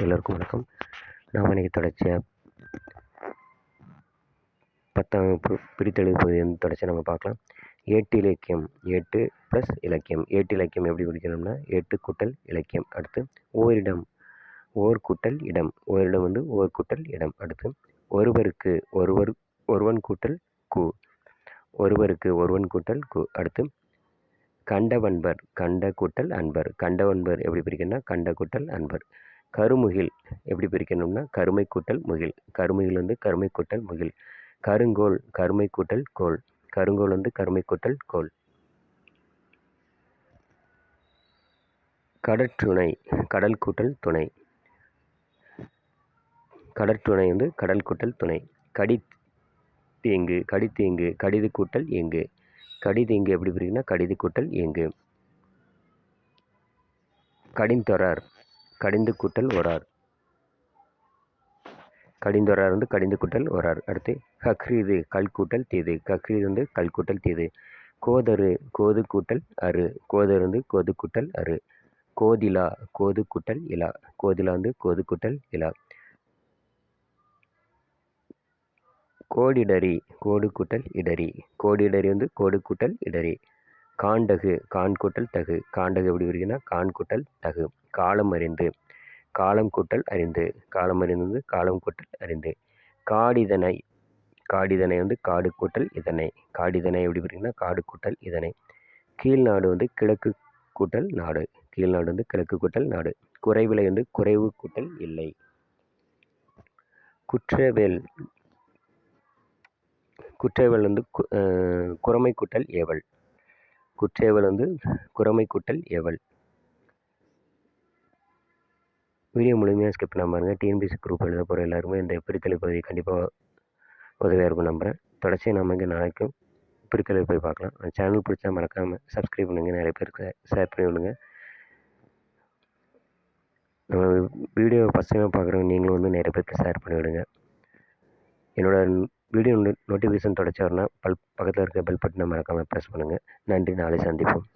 எல்லோருக்கும் வணக்கம். நாம் இன்றைக்கி தொடர்ச்சியாக பத்தாம் வகுப்பு பிரித்தெழுது பகுதி வந்து தொடர்ச்சியாக நம்ம பார்க்கலாம். ஏட்டு இலக்கியம் ஏட்டு ப்ளஸ் இலக்கியம். ஏட்டு இலக்கியம் எப்படி பிடிக்கணும்னா ஏட்டு கூட்டல் இலக்கியம். அடுத்து ஓரிடம் ஓர் கூட்டல் இடம். ஓரிடம் வந்து ஓர் கூட்டல் இடம். அடுத்து ஒருவருக்கு ஒருவர் ஒருவன் கூட்டல் கு. ஒருவருக்கு ஒருவன் கூட்டல் கு. அடுத்து கண்டவன்பர் கண்ட கூட்டல் அன்பர். கண்டவன்பர் எப்படி பிரிக்கணும்னா கண்ட கூட்டல் அன்பர். கருமுகில். எப்படி பிரிக்கணும்னா கருமை கூட்டல் முகில். கருமுகில் வந்து கருமை கூட்டல் முகில். கருங்கோல் கருமை கூட்டல் கோல். கருங்கோல் வந்து கருமை கூட்டல் கோல். கடற்றுணை கடல் கூட்டல் துணை. கடற்றுணை வந்து கடல் கூட்டல் துணை. கடி தீங்கு கடித்தீங்கு கடிது கூட்டல் எங்கு கடிதீங்கு எப்படி பிரிக்குன்னா கடிது கூட்டல் எங்கு கடிந்தொரார் கடிந்து கூட்டல் ஒரார் கடிந்தொரார் வந்து கடிந்து கூட்டல் ஒரார் அடுத்து கக்ரீது கல் கூட்டல் தீது. கக்ரீது வந்து கல் கூட்டல் தீது. கோதரு கோது கூட்டல் அரு கோதரு வந்து கோது கூட்டல் அரு கோதிலா கோது கூட்டல் இலா. கோதிலா வந்து கோது கூட்டல் இலா. கோடிடரி கோடு கூட்டல் இடரி. கோடிடரி வந்து கோடு கூட்டல் இடரி. காண்டகு கான் கூட்டல் தகு. காண்டகு எப்படி வருதுன்னா கான் கூட்டல் தகு. காலம் அறிந்து. காலம் கூட்டல் அறிந்து. காலம் அறிந்து வந்து காலம் கூட்டல் அறிந்து. காடிதனை. காடிதனை வந்து காடு கூட்டல் இதனை. காடிதனை எப்படி பார்த்தீங்கன்னா காடு கூட்டல் இதனை. கீழ்நாடு வந்து கிழக்கு கூட்டல் நாடு. கீழ்நாடு வந்து கிழக்கு கூட்டல் நாடு. குறைவிலை வந்து குறைவு கூட்டல் இல்லை. குற்றவேல் குற்றவேல் வந்து குறமை கூட்டல் ஏவல். குற்றேவல் வந்து குறமை கூட்டல் எவள்? வீடியோ முழுமையாக ஸ்கிப் பண்ண பாருங்கள் டிஎன்பிசி குரூப் எழுத போகிற எல்லாருமே இந்த பிரித்தலை பகுதி கண்டிப்பாக உதவியாக இருக்கும் நம்புகிறேன் தொடர்ச்சியாக நம்ம இங்கே நாளைக்கும் பிரித்தலை போய் பார்க்கலாம். அந்த சேனல் பிடிச்சா மறக்காமல் சப்ஸ்கிரைப் பண்ணுங்கள் நிறைய பேருக்கு ஷேர் பண்ணி விடுங்க. நம்ம வீடியோ ஃபஸ்ட் பார்க்குறவங்க நீங்களும் வந்து நிறைய பேருக்கு ஷேர் பண்ணிவிடுங்க என்னோட வீடியோ நோட்டிஃபிகேஷன் தொடர்ச்சி வரணும் பல் பக்கத்தில் இருக்க பெல் பட்டனை மறக்காமல் ப்ரெஸ் பண்ணுங்கள் நன்றி. நாளை சந்திப்போம்.